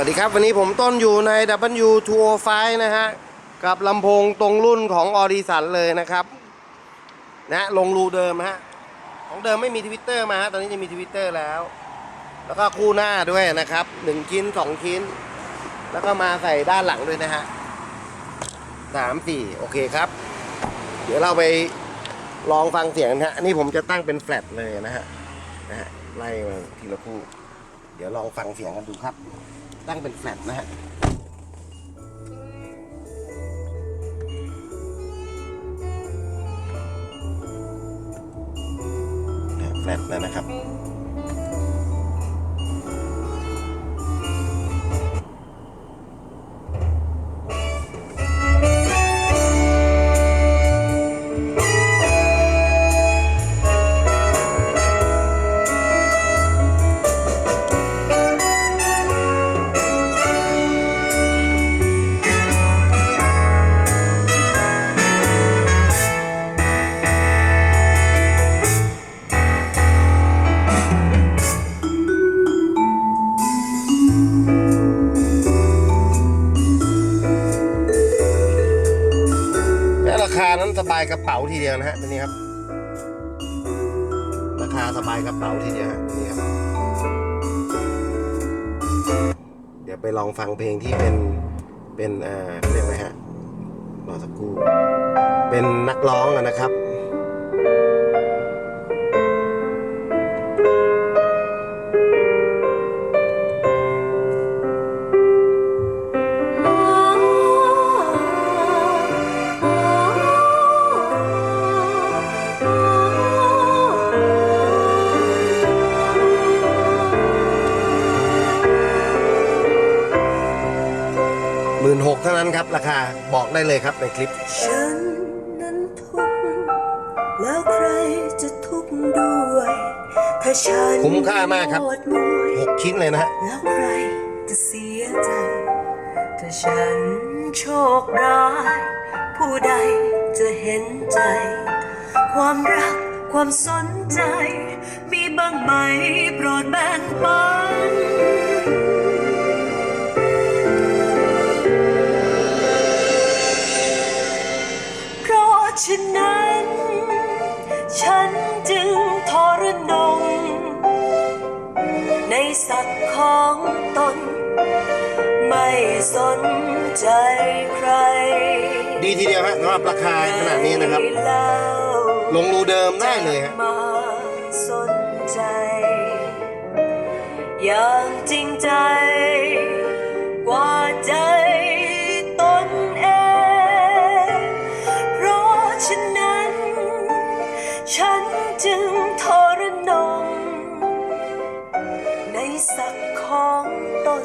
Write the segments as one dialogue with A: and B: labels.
A: วัสดีครับวันนี้ผมต้นอยู่ใน W205 นะฮะ กับลำโพงตรงรุ่นของออดิสันเลยนะครับ นะลงรูเดิมฮะ ของเดิมไม่มีทวิตเตอร์มาฮะ ตอนนี้จะมีทวิตเตอร์แล้ว แล้วก็คู่หน้าด้วยนะครับหนึ่งชิ้นสองชิ้น แล้วก็มาใส่ด้านหลังด้วยนะฮะสามสี่โอเคครับ เดี๋ยวเราไปลองฟังเสียงนะฮะนนี้ผมจะตั้งเป็นแฟลตเลยนะฮะนะฮะไล่มาทีละคู่ เดี๋ยวลองฟังเสียงกันดูครับ ตั้งเป็นแฟลตนะฮะแฟลตแล้วนะครับ บายกระเป๋าทีเดียวนะฮะตัวนี้ครับ ราคาสบายกระเป๋าทีเดียวฮะนี่ครับ เดี๋ยวไปลองฟังเพลงที่เป็นเป็นอ่าเรียกไงฮะรอสักครู่เป็นนักร้องนะครับ หมื่นหกเท่านั้นครับ ราคาบอกได้เลยครับในคลิป
B: ฉันนั้นทุกข์แล้วใครจะทุกข์ด้วย ถ้าฉัน
A: คุ้มค่ามากครับ
B: โอดมวย
A: หกชิ้นเลยนะฮะ
B: แล้วใครจะเสียใจ ถ้าฉันโชคร้าย ผู้ใดจะเห็นใจ ความรักความสนใจ มีบ้างไหมโปรดแบ่งปัน ในศักดิ์ของตน ไม่สนใจใคร
A: ดีทีเดียวฮะสำหรับราคาขนาดนี้นะครับ
B: แล้ว
A: ลงรูเดิมได้เลยฮะ
B: มาสนใจ อย่างจริงใจ ศักดิ์ของตน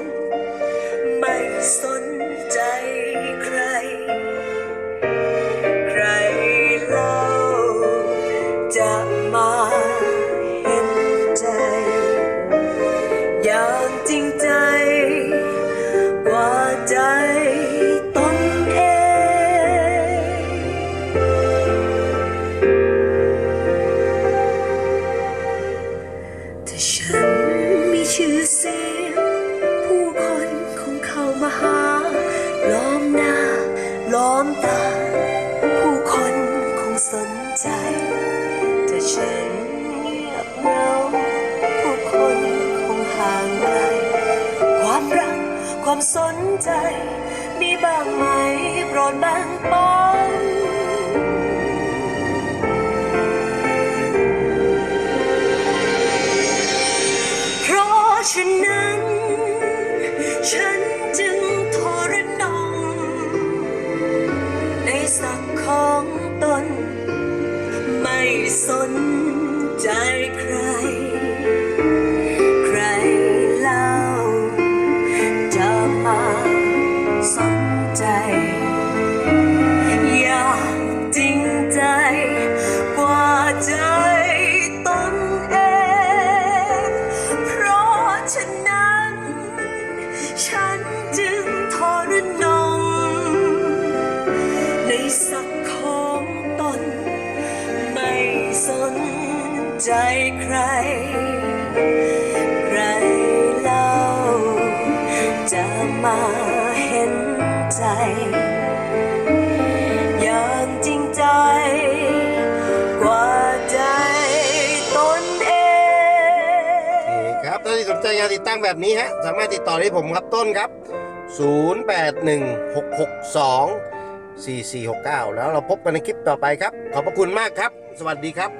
B: ไม่สนใจใคร ใครเล่าจะมา ฉันเงียบเหงาผู้คนคงห่างไกลความรักความสนใจ มีบ้างไหมโปรดแบ่งปันเพราะฉะนั้นฉัน สน ใจใคร ใครเล่า จะมาเห็นใจ อย่างจริงใจ กว่าใจตนเอง
A: นี่ครับถ้าที่สนใจงานติดตั้งแบบนี้ฮะ สามารถติดต่อได้ผมครับต้นครับ 0816624469 แล้วเราพบกันในคลิปต่อไปครับ ขอบพระคุณมากครับ สวัสดีครับ